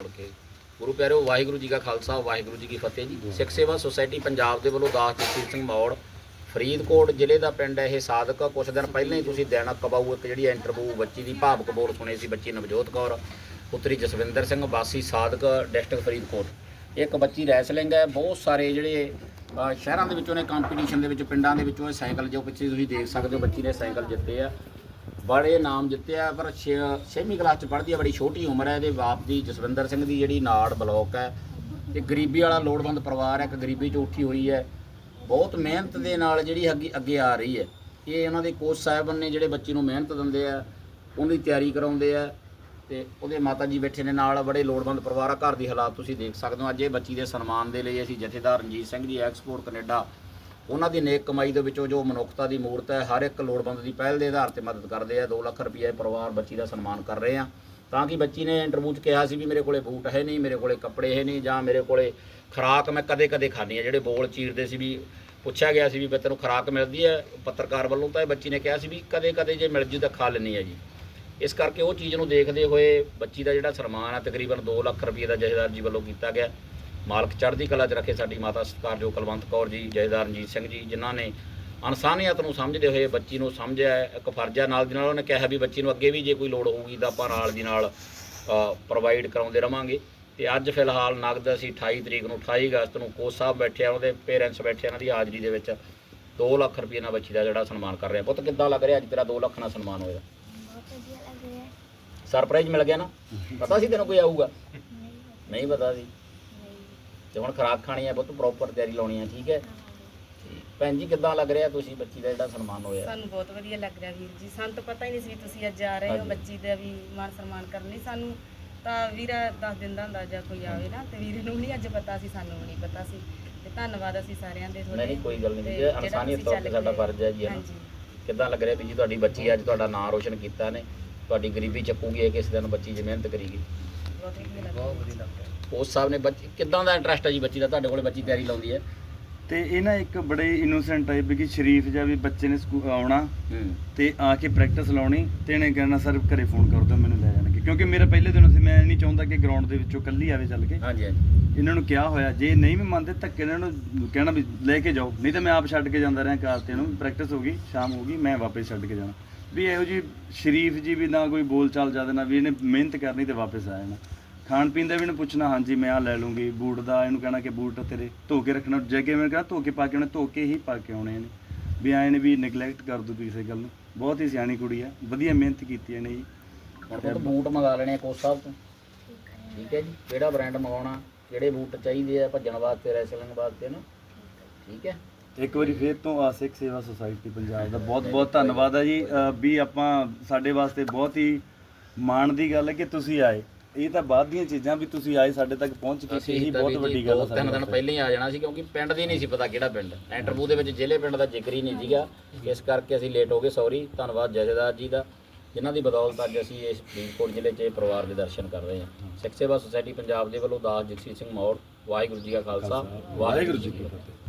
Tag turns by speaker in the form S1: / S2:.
S1: ਕੇ। ਗੁਰੂ ਪਿਆਰਿਓ, ਵਾਹਿਗੁਰੂ ਜੀ ਕਾ ਖਾਲਸਾ, ਵਾਹਿਗੁਰੂ ਜੀ ਕੀ ਫਤਿਹ ਜੀ। ਸਿੱਖ ਸੇਵਾ ਸੁਸਾਇਟੀ ਪੰਜਾਬ ਦੇ ਵੱਲੋਂ ਦਾਸ ਜਗਸੀਰ ਸਿੰਘ ਮੌੜ, ਫਰੀਦਕੋਟ ਜ਼ਿਲ੍ਹੇ ਦਾ ਪਿੰਡ ਹੈ ਇਹ ਸਾਦਕ। ਕੁਝ ਦਿਨ ਪਹਿਲਾਂ ਹੀ ਤੁਸੀਂ ਦੇਣਾ ਕਬਾਊ, ਇੱਕ ਜਿਹੜੀ ਇੰਟਰਵਿਊ ਬੱਚੀ ਦੀ ਭਾਵ ਬੋਲ ਸੁਣੇ ਸੀ ਬੱਚੀ ਨਵਜੋਤ ਕੌਰ, ਪੁੱਤਰੀ ਜਸਵਿੰਦਰ ਸਿੰਘ, ਵਾਸੀ ਸਾਦਕ, ਡਿਸਟ੍ਰਿਕਟ ਫਰੀਦਕੋਟ। ਇੱਕ ਬੱਚੀ ਰੈਸਲਿੰਗ ਹੈ, ਬਹੁਤ ਸਾਰੇ ਜਿਹੜੇ ਸ਼ਹਿਰਾਂ ਦੇ ਵਿੱਚੋਂ ਨੇ ਕੰਪੀਟੀਸ਼ਨ ਦੇ ਵਿੱਚ, ਪਿੰਡਾਂ ਦੇ ਵਿੱਚੋਂ ਇਹ ਸਾਈਕਲ ਜੋ ਪਿੱਛੇ ਤੁਸੀਂ ਦੇਖ ਸਕਦੇ ਹੋ, ਬੱਚੀ ਨੇ ਸਾਈਕਲ ਜਿੱਤੇ ਆ। ਬੜੇ ਨਾਮ ਜਿੱਤਿਆ ਪਰ 6ਵੀਂ ਕਲਾਸ ਚ ਪੜ੍ਹਦੀ ਆ, ਬੜੀ ਛੋਟੀ ਉਮਰ ਹੈ ਇਹਦੇ ਬਾਪ ਦੀ, ਜਸਵਿੰਦਰ ਸਿੰਘ ਦੀ ਜਿਹੜੀ ਨਾੜ ਬਲੌਕ ਹੈ ਤੇ ਗਰੀਬੀ ਵਾਲਾ ਲੋੜਵੰਦ ਪਰਿਵਾਰ ਹੈ ਇੱਕ ਗਰੀਬੀ ਚ ਉੱਠੀ ਹੋਈ ਹੈ ਬਹੁਤ ਮਿਹਨਤ ਦੇ ਨਾਲ ਜਿਹੜੀ ਅੱਗੇ ਅੱਗੇ ਆ ਰਹੀ ਹੈ ਇਹ ਉਹਨਾਂ ਦੇ ਕੋਚ ਸਾਹਿਬਾਨ ਨੇ ਜਿਹੜੇ ਬੱਚੀ ਨੂੰ ਮਿਹਨਤ ਦਿੰਦੇ ਆ ਉਹਦੀ ਤਿਆਰੀ ਕਰਾਉਂਦੇ ਆ। ਤੇ ਉਹਦੇ ਮਾਤਾ ਜੀ ਬੈਠੇ ਨੇ ਨਾਲ, ਬੜੇ ਲੋੜਵੰਦ ਪਰਿਵਾਰ ਆ। ਘਰ ਦੀ ਹਾਲਾਤ ਤੁਸੀਂ ਦੇਖ ਸਕਦੇ ਹੋ, ਅੱਜ ਇਹ ਬੱਚੀ ਦੇ ਸਨਮਾਨ ਦੇ ਲਈ ਅਸੀਂ ਜਥੇਦਾਰ ਰਣਜੀਤ ਸਿੰਘ ਜੀ, ਐਕਸਪੋਰਟ ਕੈਨੇਡਾ ਉਹਨਾਂ ਦੀ ਨੇਕ ਕਮਾਈ ਦੇ ਵਿੱਚੋਂ ਜੋ ਮਨੁੱਖਤਾ ਦੀ ਮੂਰਤ ਹੈ, ਹਰ ਇੱਕ ਲੋੜਵੰਦ ਦੀ ਪਹਿਲ ਦੇ ਆਧਾਰ ਤੇ ਮਦਦ ਕਰਦੇ ਆ 2 ਲੱਖ ਰੁਪਏ ਪਰਿਵਾਰ ਬੱਚੀ ਦਾ ਸਨਮਾਨ ਕਰ ਰਹੇ ਆ। ਤਾਂ ਕਿ ਬੱਚੀ ਨੇ ਇੰਟਰਵਿਊ 'ਚ ਕਿਹਾ ਸੀ ਵੀ ਮੇਰੇ ਕੋਲੇ ਬੂਟ ਹੈ ਨਹੀਂ, ਮੇਰੇ ਕੋਲੇ ਕੱਪੜੇ ਹੈ ਨਹੀਂ, ਜਾਂ ਮੇਰੇ ਕੋਲੇ ਖੁਰਾਕ ਮੈਂ ਕਦੇ-ਕਦੇ ਖਾਣੀ ਆ ਜਿਹੜੇ ਬੋਲ ਚੀਰਦੇ ਸੀ ਵੀ, ਪੁੱਛਿਆ ਗਿਆ ਸੀ ਵੀ ਵੀ ਤੈਨੂੰ ਖੁਰਾਕ ਮਿਲਦੀ ਹੈ, ਪੱਤਰਕਾਰ ਵੱਲੋਂ ਤਾਂ ਇਹ ਬੱਚੀ ਨੇ ਕਿਹਾ ਸੀ ਵੀ ਕਦੇ-ਕਦੇ ਜੇ ਮਿਲ ਜੂ ਤਾਂ ਖਾ ਲੈਣੀ ਹੈ ਜੀ। ਇਸ ਕਰਕੇ ਉਹ ਚੀਜ਼ ਨੂੰ ਦੇਖਦੇ ਹੋਏ ਬੱਚੀ ਦਾ ਜਿਹੜਾ ਸਨਮਾਨ ਹੈ, ਤਕਰੀਬਨ 2 ਲੱਖ ਰੁਪਏ ਦਾ ਜਥੇਦਾਰ ਜੀ ਵੱਲੋਂ ਕੀਤਾ ਗਿਆ। ਮਾਲਕ ਚੜ੍ਹਦੀ ਕਲਾ 'ਚ ਰੱਖੇ ਸਾਡੀ ਮਾਤਾ ਸਤਿਕਾਰਯੋਗ ਕੁਲਵੰਤ ਕੌਰ ਜੀ ਜਥੇਦਾਰ ਰਣਜੀਤ ਸਿੰਘ ਜੀ ਜਿਨ੍ਹਾਂ ਨੇ ਇਨਸਾਨੀਅਤ ਨੂੰ ਸਮਝਦੇ ਹੋਏ ਬੱਚੀ ਨੂੰ ਸਮਝਿਆ ਇੱਕ ਫਰਜ਼ਾ ਨਾਲ ਦੀ ਨਾਲ ਉਹਨੇ ਕਿਹਾ ਵੀ ਬੱਚੀ ਨੂੰ ਅੱਗੇ ਵੀ ਜੇ ਕੋਈ ਲੋੜ ਹੋਊਗੀ ਤਾਂ ਆਪਾਂ ਨਾਲ ਦੀ ਨਾਲ ਪ੍ਰੋਵਾਈਡ ਕਰਾਉਂਦੇ ਰਵਾਂਗੇ। ਤੇ ਅੱਜ ਫਿਲਹਾਲ ਨਗਦ ਅਸੀਂ 28 ਤਰੀਕ ਨੂੰ 28 ਅਗਸਤ ਨੂੰ ਕੋਚ ਸਾਹਿਬ ਬੈਠੇ ਆ ਉਹਦੇ ਪੇਰੈਂਟਸ ਬੈਠੇ ਆ ਉਹਨਾਂ ਦੀ ਹਾਜ਼ਰੀ ਦੇ ਵਿੱਚ 2 ਲੱਖ ਰੁਪਏ ਨਾਲ ਬੱਚੀ ਦਾ ਜਿਹੜਾ ਸਨਮਾਨ ਕਰ ਰਹੇ। ਪੁੱਤ ਕਿੱਦਾਂ ਲੱਗ ਰਿਹਾ ਅੱਜ ਤੇਰਾ 2 ਲੱਖ ਨਾਲ ਸਨਮਾਨ ਹੋਇਆ? ਸਰਪ੍ਰਾਈਜ਼ ਮਿਲ ਗਿਆ ਨਾ? ਪਤਾ ਸੀ ਤੈਨੂੰ ਕੋਈ ਆਊਗਾ?
S2: ਨਹੀਂ
S1: ਪਤਾ ਸੀ। ਤੇ ਹੁਣ ਖਰਾਕ ਖਾਣੀ ਹੈ ਬਹੁਤ ਪ੍ਰੋਪਰ ਤਿਆਰੀ ਲਾਉਣੀ ਹੈ ਠੀਕ ਹੈ? ਭੈਣ ਜੀ ਕਿੱਦਾਂ ਲੱਗ ਰਿਹਾ ਤੁਸੀਂ ਬੱਚੀ ਦਾ ਜਿਹੜਾ ਸਨਮਾਨ ਹੋਇਆ?
S3: ਸਾਨੂੰ ਬਹੁਤ ਵਧੀਆ ਲੱਗ ਰਿਹਾ ਵੀਰ ਜੀ। ਸਾਨੂੰ ਤਾਂ ਪਤਾ ਹੀ ਨਹੀਂ ਸੀ ਵੀ ਤੁਸੀਂ ਅੱਜ ਆ ਰਹੇ ਹੋ
S1: ਹਾਂਜੀ।
S3: ਬੱਚੀ ਦਾ ਵੀ ਮਾਨ ਸਨਮਾਨ ਕਰਨ ਲਈ। ਸਾਨੂੰ ਤਾਂ ਵੀਰਾ ਦੱਸ ਦਿੰਦਾ ਹੁੰਦਾ ਜਾਂ ਕੋਈ ਆਵੇ ਨਾ ਤੇ ਵੀਰੇ ਨੂੰ ਵੀ ਨਹੀਂ ਅੱਜ ਪਤਾ ਸੀ ਸਾਨੂੰ ਨਹੀਂ ਪਤਾ ਸੀ। ਤੇ ਧੰਨਵਾਦ ਅਸੀਂ ਸਾਰਿਆਂ ਦੇ
S1: ਨਹੀਂ ਨਹੀਂ ਕੋਈ ਗੱਲ ਨਹੀਂ ਜੀ ਇਨਸਾਨੀਅਤ
S3: ਤੁਸੀਂ
S1: ਤੌਰ ਤੇ ਸਾਡਾ। ਫਰਜ਼ ਹੈ ਜੀ ਹੈ ਨਾ?
S3: ਹਾਂਜੀ।
S1: ਕਿੱਦਾਂ ਲੱਗ ਰਿਹਾ ਵੀ ਜੀ ਤੁਹਾਡੀ ਬੱਚੀ ਅੱਜ ਤੁਹਾਡਾ ਨਾਮ ਰੋਸ਼ਨ ਕੀਤਾ ਨੇ। ਤੁਹਾਡੀ ਗਰੀਬੀ ਚੱਕੂਗੀ ਇਹ ਕਿਸੇ ਦਿਨ ਬੱਚੀ ਜੇ ਮਿਹਨਤ ਕਰੇਗੀ।
S3: ਬਹੁਤ ਵਧੀਆ
S1: ਸਾਹਿਬ ਨੇ ਬੱਚੀ ਕਿੱਦਾਂ ਦਾ ਇੰਟਰਸਟ ਹੈ ਜੀ ਬੱਚੀ ਦਾ? ਤੁਹਾਡੇ ਕੋਲੇ ਬੱਚੀ ਤਿਆਰੀ ਲਾਉਂਦੀ ਹੈ?
S4: ਤੇ ਇਹ ਨਾ ਇੱਕ ਬੜੇ ਇਨੋਸੈਂਟ ਟਾਈਪ ਕਿ ਸ਼ਰੀਫ ਜਿਹਾ ਵੀ ਬੱਚੇ ਨੇ ਸਕੂ- ਆਉਣਾ।
S1: ਹੂੰ।
S4: ਤੇ ਆ ਕੇ ਪ੍ਰੈਕਟਿਸ ਲਾਉਣੀ ਤੇ ਇਹਨੇ ਕਹਿਣਾ ਸਰ ਘਰੇ ਫੋਨ ਕਰ ਦਿਓ ਮੈਨੂੰ ਲੈ ਜਾਣਗੇ। ਕਿਉਂਕਿ ਮੇਰਾ ਪਹਿਲੇ ਦਿਨ ਸੀ ਮੈਂ ਨਹੀਂ ਚਾਹੁੰਦਾ ਕਿ ਗਰਾਊਂਡ ਦੇ ਵਿੱਚੋਂ ਕੱਲੀ ਆਵੇ ਚੱਲ ਕੇ।
S1: ਹਾਂਜੀ ਹਾਂਜੀ।
S4: ਇਹਨਾਂ ਨੂੰ ਕਿਹਾ ਹੋਇਆ ਜੇ ਨਹੀਂ ਵੀ ਮੰਨਦੇ ਧੱਕੇ ਨਾਲ ਇਹਨਾਂ ਨੂੰ ਕਹਿਣਾ ਵੀ ਲੈ ਕੇ ਜਾਓ। ਨਹੀਂ ਤਾਂ ਮੈਂ ਆਪ ਛੱਡ ਕੇ ਜਾਂਦਾ ਰਿਹਾ ਕਾਰ ਤੇ ਇਹਨੂੰ ਪ੍ਰੈਕਟਿਸ ਹੋ ਗਈ ਸ਼ਾਮ ਹੋ ਗਈ ਮੈਂ ਵਾਪਸ ਛੱਡ ਕੇ ਜਾਣਾ। ਵੀ ਇਹੋ ਜੀ ਸ਼ਰੀਫ ਜੀ ਵੀ ਨਾ ਕੋਈ ਬੋਲ ਚਾਲ ਜ਼ਿਆਦਾ ਨਾ ਵੀ ਇਹਨੇ ਮਿਹਨਤ ਕਰਨੀ ਤੇ ਵਾਪਸ ਆ ਜਾਣਾ। ਖਾਣ ਪੀਣ ਦਾ ਵੀ ਇਹਨੂੰ ਪੁੱਛਣਾ, ਹਾਂਜੀ ਮੈਂ ਆ ਲੈ ਲੂੰਗੀ, ਬੂਟ ਦਾ, ਇਹਨੂੰ ਕਹਿਣਾ ਕਿ ਬੂਟ ਤੇਰੇ ਧੋ ਕੇ ਰੱਖਣਾ। ਜਗੇ ਮੈਂ ਕਹਿਣਾ ਧੋ ਕੇ ਪਾ ਕੇ ਆਉਣੇ, ਧੋ ਕੇ ਹੀ ਪਾ ਕੇ ਆਉਣੇ ਨੇ ਵੀ ਆਏ ਨੇ ਵੀ ਨੈਗਲੈਕਟ ਕਰ ਦੂ ਕਿਸੇ ਗੱਲ ਨੂੰ। ਬਹੁਤ ਹੀ ਸਿਆਣੀ ਕੁੜੀ ਆ, ਵਧੀਆ ਮਿਹਨਤ ਕੀਤੀ ਇਹਨੇ ਜੀ।
S1: ਹੁਣ ਪੁੱਤ ਬੂਟ ਮੰਗਾ ਲੈਣੇ ਆ ਕੋਚ ਸਾਹਿਬ ਤੋਂ। ਠੀਕ ਹੈ ਜੀ, ਕਿਹੜਾ ਬ੍ਰਾਂਡ ਮੰਗਾਉਣਾ ਕਿਹੜੇ ਬੂਟ ਚਾਹੀਦੇ ਆ ਭੱਜਣ ਵਾਸਤੇ ਰੈਸਲਿੰਗ ਵਾਸਤੇ ਨਾ। ਠੀਕ ਹੈ।
S4: ਇੱਕ ਵਾਰੀ ਫੇਰ ਤੋਂ ਆ ਸਿੱਖ ਸੇਵਾ ਸੁਸਾਇਟੀ ਪੰਜਾਬ ਦਾ ਬਹੁਤ ਬਹੁਤ ਧੰਨਵਾਦ ਹੈ ਜੀ। ਅ, ਵੀ ਆਪਾਂ ਸਾਡੇ ਵਾਸਤੇ ਬਹੁਤ ਹੀ ਮਾਣ ਦੀ ਗੱਲ ਹੈ ਕਿ ਤੁਸੀਂ ਆਏ। ਇਹ ਤਾਂ ਬਾਅਦ ਦੀਆਂ ਚੀਜ਼ਾਂ ਵੀ ਤੁਸੀਂ ਆਏ ਸਾਡੇ ਤੱਕ ਪਹੁੰਚ ਕੇ
S1: ਅਸੀਂ
S4: ਇਹੀ
S1: ਤਾਂ
S4: ਬਹੁਤ
S1: ਜੀ
S4: ਵੱਡੀ ਗੱਲ
S1: ਦੋ
S4: ਹੈ ਸਾਡੇ
S1: ਤਿੰਨ ਦਿਨ
S4: ਵਾਸਤੇ।
S1: ਪਹਿਲਾਂ ਹੀ ਆ ਜਾਣਾ ਸੀ ਕਿਉਂਕਿ ਪਿੰਡ ਦੀ ਨਹੀਂ ਸੀ ਪਤਾ ਕਿਹੜਾ ਪਿੰਡ। ਇੰਟਰਵਿਊ ਦੇ ਵਿੱਚ ਜ਼ਿਲ੍ਹੇ ਪਿੰਡ ਦਾ ਜ਼ਿਕਰ ਹੀ ਨਹੀਂ ਸੀਗਾ। ਇਸ ਕਰਕੇ ਅਸੀਂ ਲੇਟ ਹੋ ਗਏ ਸੌਰੀ ਧੰਨਵਾਦ ਜਥੇਦਾਰ ਜੀ ਦਾ। ਜਿਨ੍ਹਾਂ ਦੀ ਬਦੌਲਤ ਅੱਜ ਅਸੀਂ ਇਸ ਫਰੀਦਕੋਟ ਜ਼ਿਲ੍ਹੇ 'ਚ ਇਹ ਪਰਿਵਾਰ ਦੇ ਦਰਸ਼ਨ ਕਰ ਰਹੇ ਹਾਂ। ਸਿੱਖ ਸੇਵਾ ਸੁਸਾਇਟੀ ਪੰਜਾਬ ਦੇ ਵੱਲੋਂ ਦਾਸ ਜਗਸੀਰ ਸਿੰਘ ਮੌੜ ਵਾਹਿਗੁਰੂ ਜੀ ਕਾ ਖਾਲਸਾ ਵਾਹਿਗੁਰੂ ਜੀ ਕੀ ਫਤਿਹ।